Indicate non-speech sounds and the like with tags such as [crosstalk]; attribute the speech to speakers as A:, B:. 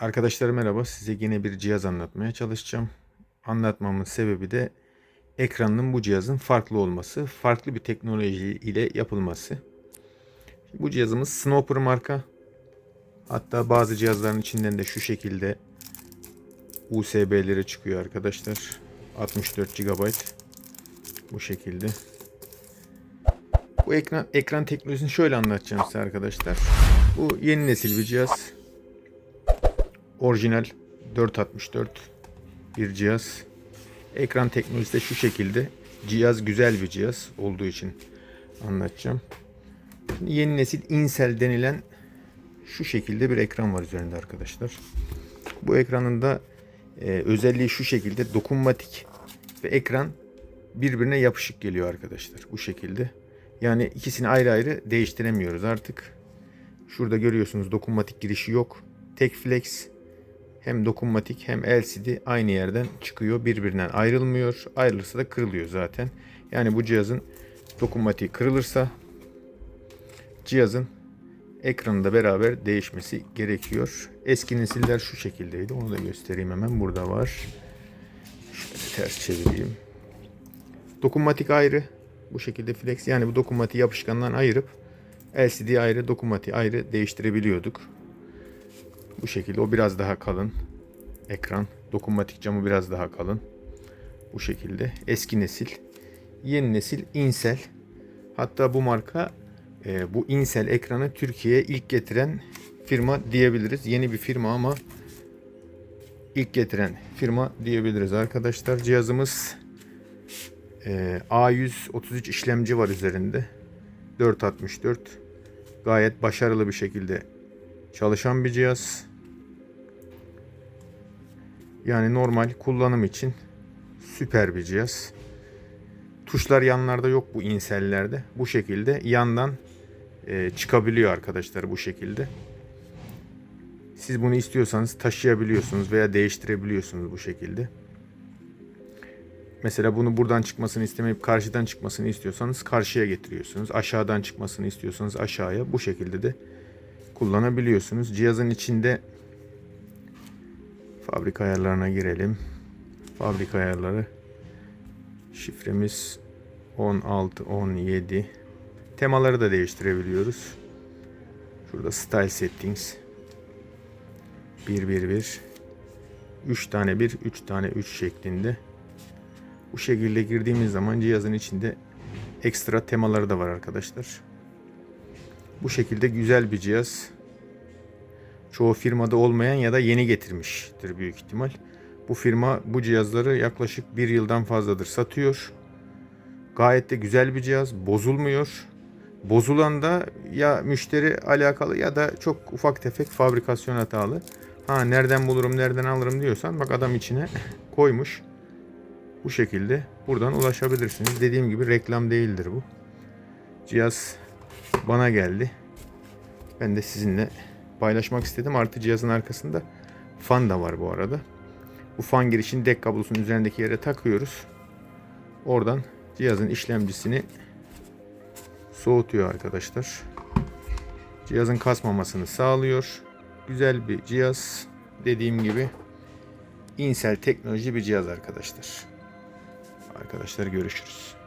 A: Arkadaşlar merhaba. Size yine bir cihaz anlatmaya çalışacağım. Anlatmamın sebebi de ekranının bu cihazın farklı olması, farklı bir teknoloji ile yapılması. Bu cihazımız Snoper marka. Hatta bazı cihazların içinden de şu şekilde USB'leri çıkıyor arkadaşlar. 64 GB. Bu şekilde. Bu ekran ekran teknolojisini şöyle anlatacağım size arkadaşlar. Bu yeni nesil bir cihaz. Orijinal 464 bir cihaz. Ekran teknolojisi de şu şekilde. Cihaz güzel bir cihaz olduğu için anlatacağım. Şimdi yeni nesil Incel denilen şu şekilde bir ekran var üzerinde arkadaşlar. Bu ekranın da e, özelliği şu şekilde dokunmatik ve ekran birbirine yapışık geliyor arkadaşlar. Bu şekilde. Yani ikisini ayrı ayrı değiştiremiyoruz artık. Şurada görüyorsunuz dokunmatik girişi yok. Tek flex hem dokunmatik hem LCD aynı yerden çıkıyor. Birbirinden ayrılmıyor. Ayrılırsa da kırılıyor zaten. Yani bu cihazın dokunmatiği kırılırsa cihazın ekranı da beraber değişmesi gerekiyor. Eski nesiller şu şekildeydi. Onu da göstereyim hemen. Burada var. Şöyle ters çevireyim. Dokunmatik ayrı. Bu şekilde flex. Yani bu dokunmatiği yapışkandan ayırıp LCD ayrı, dokunmatiği ayrı değiştirebiliyorduk. Bu şekilde o biraz daha kalın ekran. Dokunmatik camı biraz daha kalın. Bu şekilde eski nesil. Yeni nesil Incel. Hatta bu marka e, bu Incel ekranı Türkiye'ye ilk getiren firma diyebiliriz. Yeni bir firma ama ilk getiren firma diyebiliriz arkadaşlar. Cihazımız e, A133 işlemci var üzerinde. 464 gayet başarılı bir şekilde çalışan bir cihaz. Yani normal kullanım için süper bir cihaz. Tuşlar yanlarda yok bu insellerde. Bu şekilde yandan e, çıkabiliyor arkadaşlar bu şekilde. Siz bunu istiyorsanız taşıyabiliyorsunuz veya değiştirebiliyorsunuz bu şekilde. Mesela bunu buradan çıkmasını istemeyip karşıdan çıkmasını istiyorsanız karşıya getiriyorsunuz. Aşağıdan çıkmasını istiyorsanız aşağıya bu şekilde de kullanabiliyorsunuz. Cihazın içinde fabrika ayarlarına girelim. Fabrika ayarları şifremiz 16 17 temaları da değiştirebiliyoruz. Şurada style settings 1 1 1 3 tane 1 3 tane 3 şeklinde. Bu şekilde girdiğimiz zaman cihazın içinde ekstra temaları da var arkadaşlar. Bu şekilde güzel bir cihaz. Çoğu firmada olmayan ya da yeni getirmiştir büyük ihtimal. Bu firma bu cihazları yaklaşık bir yıldan fazladır satıyor. Gayet de güzel bir cihaz. Bozulmuyor. Bozulan da ya müşteri alakalı ya da çok ufak tefek fabrikasyon hatalı. Ha nereden bulurum nereden alırım diyorsan bak adam içine [laughs] koymuş. Bu şekilde buradan ulaşabilirsiniz. Dediğim gibi reklam değildir bu. Cihaz bana geldi. Ben de sizinle paylaşmak istedim. Artı cihazın arkasında fan da var bu arada. Bu fan girişini dek kablosunun üzerindeki yere takıyoruz. Oradan cihazın işlemcisini soğutuyor arkadaşlar. Cihazın kasmamasını sağlıyor. Güzel bir cihaz. Dediğim gibi Incel teknoloji bir cihaz arkadaşlar. Arkadaşlar görüşürüz.